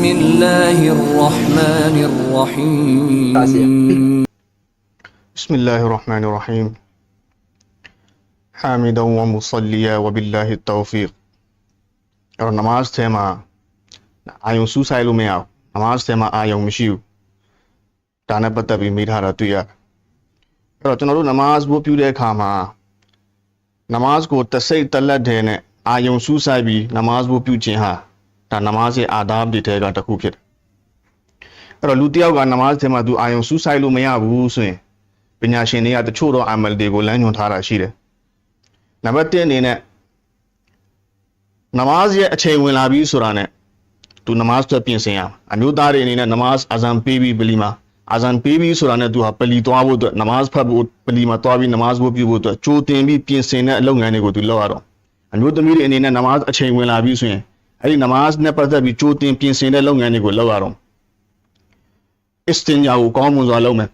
بسم الله الرحمن الرحيم. بسم الله الرحمن الرحيم. حامدا ومصليا وبالله التوفيق. اور نماز تھے ماں آیوں سو سائلو میں آؤ. نماز تھے ماں آیوں مشیو تانا پتہ بھی میرا راتو یا. اور تنہوں رو نماز بو پیو رہے کھا ماں نماز کو تسیت تلت ہے نے. آیوں سو سائی نماز بو پیو چیں ہاں တော်တို့နမတ်ဘိုးပြုတဲ့အခါမှာနမတ်ကိုတစိတ်တလက်တဲ့နဲ့အာယုံစူးဆိုင်ပြီးနမတ်ဘိုးပြုခြင်းဟာဒါနမတ်ရဲ့အာဒါဘ်တွေထဲကတစ်ခုဖြစ်တယ်အဲ့တော့လူတစ်ယောက်ကနမတ်ထဲမှာသူအာယုံစူးဆိုင်လို့မရဘူးဆိုရင်ပညာရှင်တွေကတချို့သောအမလ်တွေကိုလမ်းညွှန်ထားတာရှိတယ်။နံပါတ်1အနေနဲ့နမတ်ရဲ့အချိန်ဝင်လာပြီဆိုတာနဲ့သူနမတ်အတွက်ပြင်ဆင်ရမှာအမျိုးသားတွေအနေနဲ့နမတ်အာဇန်ပေးပြီးပလီမှာအာဇန်ပေးပြီးဆိုတာနဲ့သူဟာပလီသွားဖို့အတွက်နမတ်ဖတ်ဖို့ပလီမှာသွားပြီးနမတ်ဖို့ပြုဖို့အတွက်ကြိုတင်ပြီးပြင်ဆင်တဲ့အလုပ်ငန်းတွေကိုသူလုပ်ရတော့အမျိုးသမီးတွေအနေနဲ့နမတ်အချိန်ဝင်လာပြီဆိုရင် အဲ့ဒီနမတ်နဲ့ပတ်သက်ပြီးကြိုတင်ပြင်ဆင်တဲ့လုပ်ငန်းတွေကိုလုပ်ရတော့အစ္စတင်ဂျာကိုကောင်းမွန်စွာလုပ်မယ်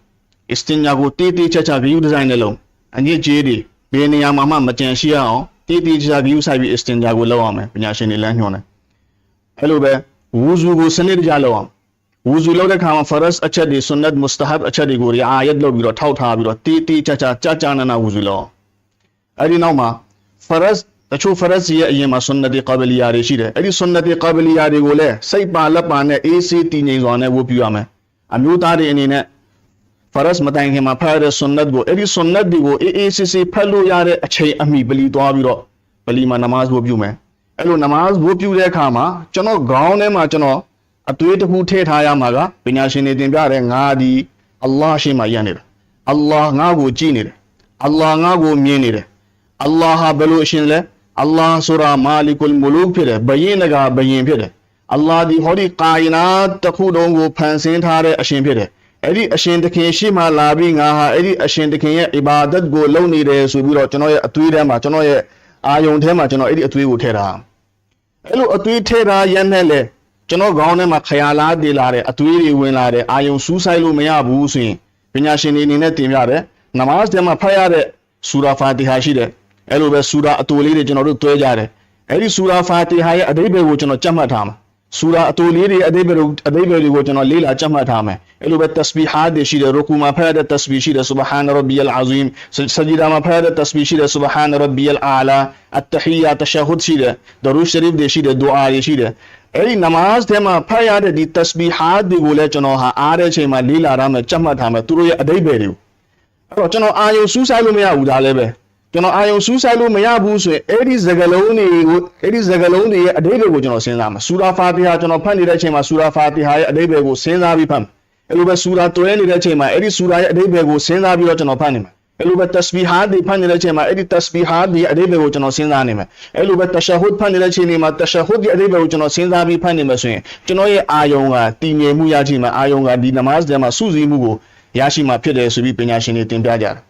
အစ္စတင်ညာကိုတေးသေးချာချာ view design နဲ့လုံးအညစ်အကြေးတွေဘယ်နေရာမှာမှမကြံရှိရအောင်တေးသေးချာချာ view ဆိုင်ပြီးအစ္စတင်ညာကိုလောက်အောင်မယ်ပညာရှင်တွေလမ်းညွှန်တယ်အဲ့လိုပဲဝူဇူကိုစနစ်တကျလောက်အောင်ဝူဇူလောက်တဲ့ခါမှာ faras အချက်တွေ sunnat mustahab အချက်တွေကိုအာယတ်လောက်ပြီးတော့ထောက်ထားပြီးတော့တေးသေးချာချာကြာကြာနာနာဝူဇူလောက်အောင်အဲ့ဒီနောက်မှာ faras တချို့ faras ရဲ့အရင်မှာ sunnat တွေ qabiliya တွေရှိတယ်အဲ့ဒီ sunnat တွေ qabiliya တွေကိုလည်းစိတ်ပါလက်ပါနဲ့အေးဆေးတည်ငြိမ်စွာနဲ့ဝတ်ပြုရမယ်အမျိုးသားတွေအနေနဲ့ဖရတ်မတိုင်ခင်မှာဖတ်ရတဲ့ဆွန်နတ်ကိုအဲ့ဒီဆွန်နတ်ဒီကိုအေးအေးဆေးဆေးဖတ်လို့ရတဲ့အချိန်အမိပလီသွားပြီးတော့ပလီမှာနမတ်ဘို့ပြုမယ်အဲ့လိုနမတ်ဘို့ပြုတဲ့အခါမှာကျွန်တော်ခေါင်းထဲမှာကျွန်တော်အသွေးတစ်ခုထည့်ထားရမှာကပညာရှင်တွေတင်ပြတဲ့ငါဒီအလ္လာဟ်ရှိမှရနေတာအလ္လာဟ်ငါ့ကိုကြည်နေတယ်အလ္လာဟ်ငါ့ကိုမြင်နေတယ်အလ္လာဟ်ဟာဘယ်လိုအရှင်လဲ အလ္လာဟ်ဆိုတာမာလီကုလ်မလူကဖြစ်တယ်ဘယင်းကဘယင်းဖြစ်တယ်အလ္လာဟ်ဒီဟောဒီကာယနာတစ်ခုလုံးကိုဖန်ဆင်းထားတဲ့အရှင်ဖြစ်တယ်အဲ့ဒီအရှင်သခင်ရှိမှလာပြီးငါဟာအဲ့ဒီအရှင်သခင်ရဲ့အီဘာဒတ်ကိုလုပ်နေတယ်ဆိုပြီးတော့ကျွန်တော်ရဲ့အသွေးထဲမှာကျွန်တော်ရဲ့အာယုံထဲမှာကျွန်တော်အဲ့ဒီအသွေးကိုထည့်တာအဲ့လိုအသွေးထည့်တာရမ်းနဲ့လေကျွန်တော်ခေါင်းထဲမှာခယာလားတည်လာတဲ့အသွေးတွေဝင်လာတဲ့အာယုံစူးဆိုင်လို့မရဘူးဆိုရင်ပညာရှင်တွေအနေနဲ့တင်ပြတယ်နမတ်ထဲမှာဖတ်ရတဲ့ဆူရာဖာတီဟာရှိတယ် အဲ့လိုပဲဆူရာအတူလေးတွေကျွန်တော်တို့တွဲကြတယ်အဲ့ဒီဆူရာဖာတီဟာရဲ့အဓိပ္ပာယ်ကိုကျွန်တော်ကြက်မှတ်ထားမှာဆူရာအတူလေးတွေအဓိပ္ပာယ်အဓိပ္ပာယ်တွေကိုကျွန်တော်လေးလာကြက်မှတ်ထားမယ်အဲ့လိုပဲ tasbihat တွေရှိတယ်ရူကူမှာဖတ်ရတဲ့ tasbih ရှိတယ် subhan rabbiyal azim စဂျီဒါမှာဖတ်ရတဲ့ tasbih ရှိတယ် subhan rabbiyal a'la at-tahiyya tashahhud ရှိတယ် darud sharif တွေရှိတယ် dua တွေရှိတယ်အဲ့ဒီနမတ်ထဲမှာဖတ်ရတဲ့ဒီ tasbihat တွေကိုလည်းကျွန်တော်ဟာအားတဲ့ချိန်မှာလေးလာရမယ်ကြက်မှတ်ထားမယ်သူတို့ရဲ့အဓိပ္ပာယ်တွေကိုအဲ့တော့ကျွန်တော်အာယုံစူးစိုက်လို့မရဘူးဒါလည်းပဲ ကျွန်တော်အာယုံစူးစိုက်လို့မရဘူးဆိုရင်အဲ့ဒီစကလုံးတွေကိုအဲ့ဒီစကလုံးတွေရဲ့အဓိပ္ပာယ်ကိုကျွန်တော်စဉ်းစားမှာဆူရာဖာတီဟာကျွန်တော်ဖတ်နေတဲ့အချိန်မှာဆူရာဖာတီဟာရဲ့အဓိပ္ပာယ်ကိုစဉ်းစားပြီးဖတ်မှာအဲ့လိုပဲဆူရာတွဲနေတဲ့အချိန်မှာအဲ့ဒီဆူရာရဲ့အဓိပ္ပာယ်ကိုစဉ်းစားပြီးတော့ကျွန်တော်ဖတ်နေမှာအဲ့လိုပဲ tasbihat တွေဖတ်နေတဲ့အချိန်မှာအဲ့ဒီ tasbihat တွေရဲ့အဓိပ္ပာယ်ကိုကျွန်တော်စဉ်းစားနေမှာအဲ့လိုပဲ tashahhud ဖတ်နေတဲ့အချိန်မှာ tashahhud ရဲ့အဓိပ္ပာယ်ကိုကျွန်တော်စဉ်းစားပြီးဖတ်နေမှာဆိုရင်ကျွန်တော်ရဲ့အာယုံကတည်ငြိမ်မှုရရှိမှာအာယုံကဒီနမတ်ထဲမှာစုစည်းမှုကိုရရှိမှာဖြစ်တယ်ဆိုပြီးပညာရှင်တွေတင်ပြကြတယ်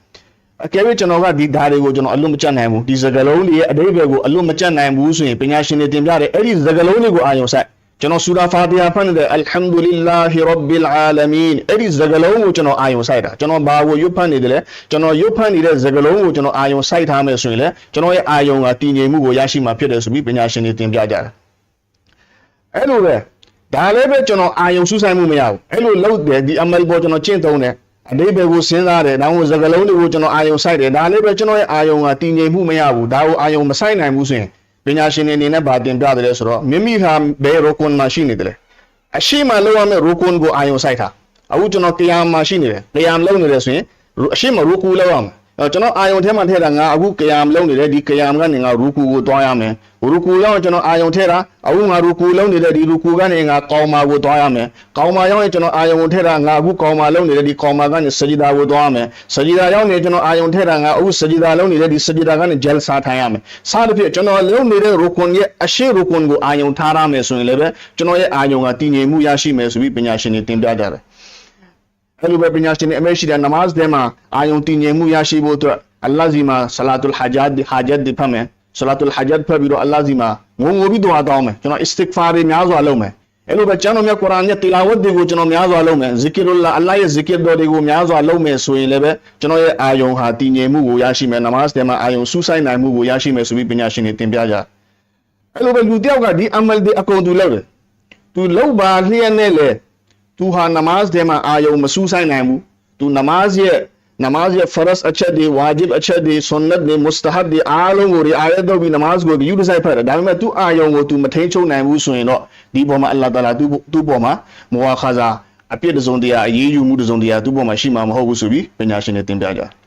အကယ်၍ကျွန်တော်ကဒီဓာတ်တွေကိုကျွန်တော်အလွတ်မကျတ်နိုင်ဘူးဒီစကလုံးတွေရဲ့အဓိပ္ပာယ်ကိုအလွတ်မကျတ်နိုင်ဘူးဆိုရင်ပညာရှင်တွေတင်ပြတယ်အဲ့ဒီစကလုံးတွေကိုအာယုံဆိုင်ကျွန်တော်ဆူရာဖာတီဟာဖတ်နေတယ်အလ်ဟမ်ဒူလ illah ရဘ်ဘီလ်အာလမင်အဲ့ဒီစကလုံးကိုကျွန်တော်အာယုံဆိုင်တာကျွန်တော်ဘာကိုရွတ်ဖတ်နေတယ်လဲကျွန်တော်ရွတ်ဖတ်နေတဲ့စကလုံးကိုကျွန်တော်အာယုံဆိုင်ထားမယ်ဆိုရင်လေကျွန်တော်ရဲ့အာယုံကတည်ငြိမ်မှုကိုရရှိမှာဖြစ်တယ်ဆိုပြီးပညာရှင်တွေတင်ပြကြတယ်အဲ့လိုပဲဒါလည်းပဲကျွန်တော်အာယုံစူးဆိုင်မှုမရဘူးအဲ့လိုလုပ်တယ်ဒီအမလ်ပေါ်ကျွန်တော်ကျင့်သုံးတယ် အတိဘယ်ကိုစဉ်းစားတယ်ဒါမှမဟုတ်စကလုံးတွေကိုကျွန်တော်အာယုံဆိုင်တယ်ဒါလည်းပဲကျွန်တော်ရဲ့အာယုံကတည်ငြိမ်မှုမရဘူးဒါကိုအာယုံမဆိုင်နိုင်ဘူးဆိုရင်ပညာရှင်တွေအနေနဲ့ဗာတင်ပြတယ်လဲဆိုတော့မိမိဟာဘယ်ရိုကွန်မှာရှိနေတယ်လဲအရှိမလောက်ရမယ့်ရိုကွန်ကိုအာယုံဆိုင်တာအခုကျွန်တော်ကယာမှာရှိနေတယ်ကယာမလုံးနေတယ်ဆိုရင်အရှိမရိုကူလောက်ရမယ်အဲ ကျွန်တော်အာယုံထဲမှာထည့်တာငါအခုကယာမလုံးနေတယ်ဒီကယာမကနေငါရူကူကိုတွားရမယ်ရူကူရောက်ရင်ကျွန်တော်အာယုံထည့်တာအခုငါရူကူလုံးနေတဲ့ဒီရူကူကနေငါကောင်မာကိုတွားရမယ်ကောင်မာရောက်ရင်ကျွန်တော်အာယုံကိုထည့်တာငါအခုကောင်မာလုံးနေတဲ့ဒီကောင်မာကနေစဂျီဒါကိုတွားရမယ်စဂျီဒါရောက်နေကျွန်တော်အာယုံထည့်တာငါအခုစဂျီဒါလုံးနေတဲ့ဒီစဂျီဒါကနေဂျယ်ဆာထိုင်ရမယ်စသဖြင့်ကျွန်တော်လုံးနေတဲ့ရူကွန်ရဲ့အရှိရူကွန်ကိုအာယုံထားရမယ်ဆိုရင်လည်းပဲကျွန်တော်ရဲ့အာယုံကတည်ငြိမ်မှုရရှိမယ်ဆိုပြီးပညာရှင်တွေတင်ပြကြတယ် အဲ့လိုပဲပညာရှင်တွေအမေရှိတဲ့နမတ်ထဲမှာအာယုံတည်ငြိမ်မှုရရှိဖို့အတွက်အလ္လာဟ်ဇီမာဆလာတုလ်ဟာဂျတ်ဒီဟာဂျတ်ဒီဖတ်မယ်ဆလာတုလ်ဟာဂျတ်ဖတ်ပြီးတော့အလ္လာဟ်ဇီမာငုံငိုပြီးဒွါတောင်းမယ်ကျွန်တော်အစ္စတစ်ဖာတွေများစွာလုပ်မယ်အဲ့လိုပဲကျွန်တော်မြတ်ကုရ်အာန်ရဲ့တီလာဝတ်တွေကိုကျွန်တော်များစွာလုပ်မယ်ဇီကီရုလာအလ္လာဟ်ရဲ့ဇီကီရ်တော်တွေကိုများစွာလုပ်မယ်ဆိုရင်လည်းပဲကျွန်တော်ရဲ့အာယုံဟာတည်ငြိမ်မှုကိုရရှိမယ်နမတ်ထဲမှာအာယုံစူးစိုက်နိုင်မှုကိုရရှိမယ်ဆိုပြီးပညာရှင်တွေတင်ပြကြအဲ့လိုပဲလူတစ်ယောက်ကဒီအမလ်တွေအကုန်သူလုပ်တယ် तू လောက်ပါလျက်နဲ့လေ သူဟာနမားစ်ထဲမှာအာယုံမစူးဆိုင်နိုင်ဘူးသူနမားစ်ရဲ့နမားစ်ရဲ့ဖရတ်အချက်တွေဝါဂျစ်အချက်တွေဆွန်နတ်တွေမုစတဟတ်တွေအားလုံးကိုဒီအာယတ်တော့ပြီးနမားစ်ကိုယူဒဆိုင်ဖတ်တယ်ဒါပေမဲ့သူအာယုံကိုသူမထိန်ချုပ်နိုင်ဘူးဆိုရင်တော့ဒီပေါ်မှာအလ္လာဟ်တာလာသူ့သူ့ပေါ်မှာမဝါခါဇာအပြစ်တစုံတရာအရေးယူမှုတစုံတရာသူ့ပေါ်မှာရှိမှာမဟုတ်ဘူးဆိုပြီးပညာရှင်တွေတင်ပြကြတယ်